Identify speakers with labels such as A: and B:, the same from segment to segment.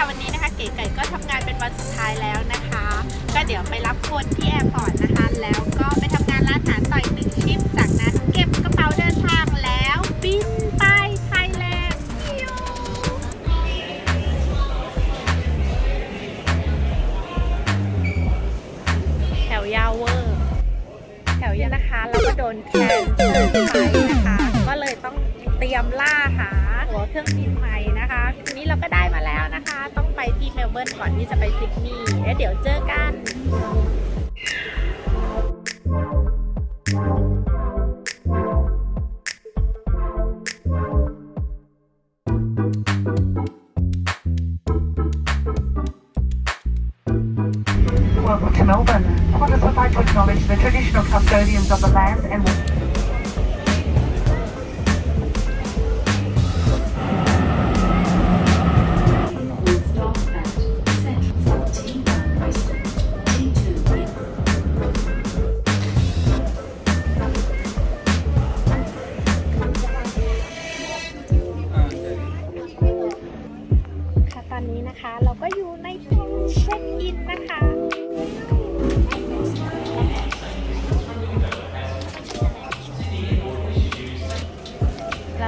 A: ค่ะวันนี้นะคะเก๋ไก่ก็ทำงานเป็นวันสุดท้ายแล้วนะคะ ก็เดี๋ยวไปรับคนที่แอร์พอร์ตนะคะ แล้วก็ไปทำงานร้านอาหารต่ออีกหนึ่งชิป ไปที่เมลเบิร์นก่อนที่จะไปซิดนีย์แล้วเดี๋ยวเจอกัน
B: Welcome to Melbourne. Qantas would like to acknowledge the traditional custodians of the land and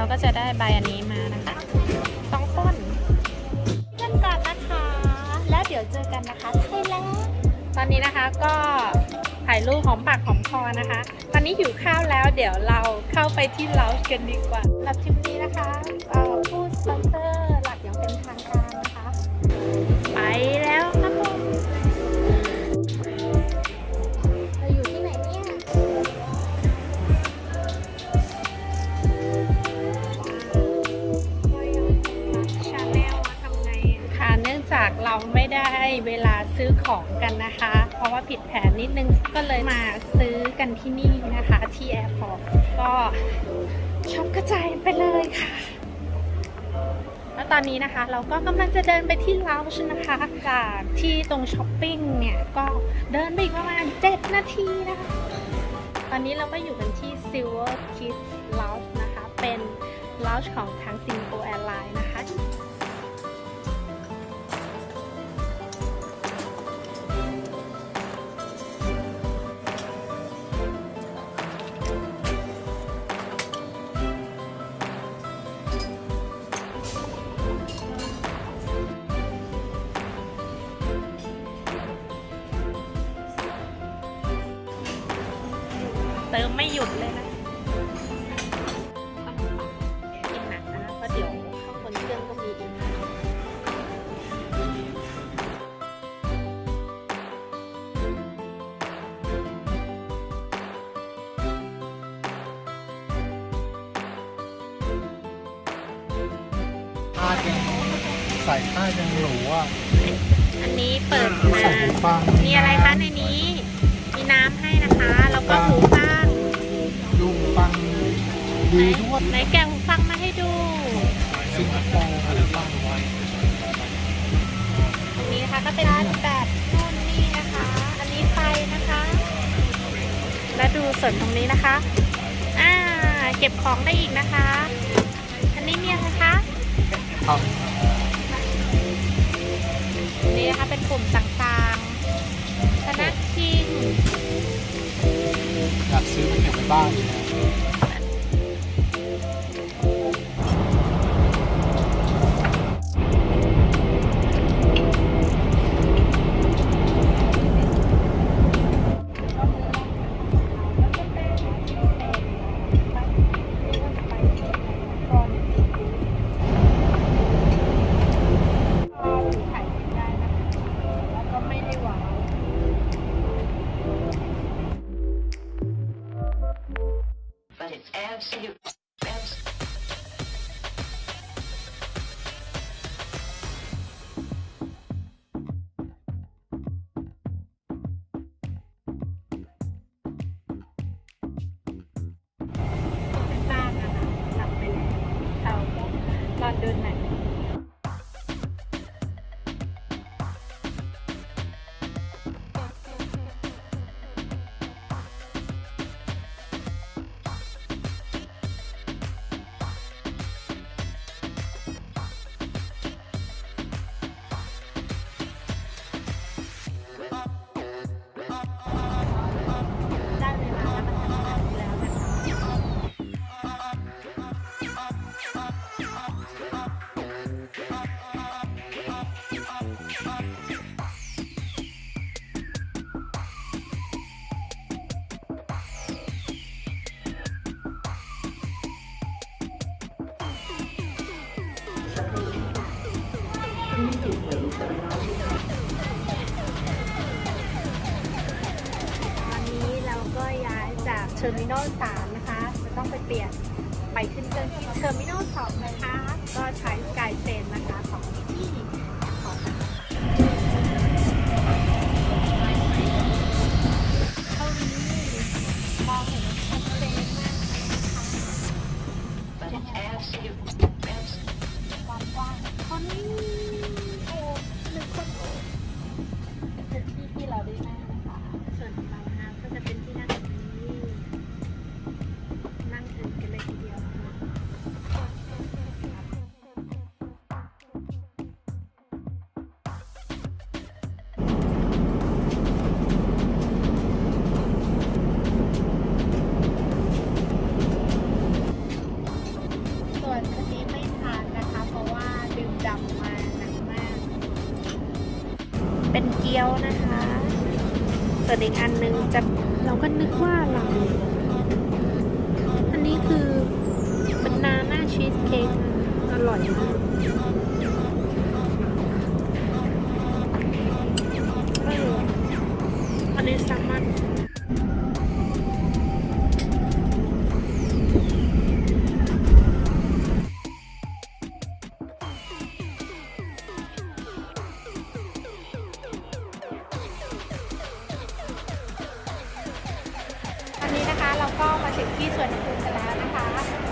A: เราก็จะได้ใบอันนี้มานะคะต้องต้นกันก่อนนะคะ แล้วเดี๋ยวเจอกันนะคะไทยแลนด์ตอนนี้นะคะก็ถ่ายรูปหอมปากหอมคอนะคะ ตอนนี้หิวข้าวแล้วเดี๋ยวเราเข้าไปที่เลาจ์กันดีกว่าสำหรับทริปนี้นะคะเอ่อผู้สปอนเซอร์หลักอย่างเป็นทางการนะคะ ไปแล้ว เวลาซื้อของกันนะคะ เพราะว่าผิดแผนนิดนึงก็เลยมาซื้อกันที่นี่นะคะ ที่แอร์พอร์ตก็ช็อปกระจายไปเลยค่ะ แล้วตอนนี้นะคะเราก็กำลังจะเดินไปที่ลาวช์นะคะ จากที่ตรงช้อปปิ้งเนี่ย ก็เดินไปอีกประมาณ 7 นาทีนะคะ ตอนนี้เราก็อยู่กันที่ Silver Kiss Lounge นะคะ เป็น lounge ของทาง Singapore Airlines เติมไม่หยุดเลยนะกินหนักนะเพราะเดี๋ยวข้างบนเครื่องก็มีอีก
C: ผ้ายังใส่ผ้ายังหรูอะ
A: อันนี้เปิดมา
C: ใส่หูฟัง
A: มีอะไรคะในนี้ มีน้ำให้นะคะ แล้วก็หู
C: ดีด้วย
A: ไหนแกะหูฟังมาให้ดู
C: สิงคโปร์หูฟัง
A: ตรงนี้นะคะก็เป็นแบบนู่นนี่นะคะ อันนี้ไฟนะคะ แล้วดูส่วนตรงนี้นะคะ อ่า เก็บของได้อีกนะคะ อันนี้เนี่ยนะคะ
C: ครับ
A: อันนี้นะคะเป็นปุ่มต่างๆพนักพิง
C: อยากซื้อมาเก็บไว้บ้าน
A: วันเดินไหน อร์มินอล3นะคะ จะต้องไปเปลี่ยนไปขึ้นเครื่องที่เทอร์มินอล2นะคะ ก็ใช้สกายเทรนนะคะของที่ ส่วนอีกอันหนึงจะเราก็นึกว่าเราอันนี้คือเป็นนาน่าชีสเค้กอร่อยมากอันนี้สามอนต อนนี้นะคะเราก็มาถึงที่สวนน้ำพุกันแล้วนะคะ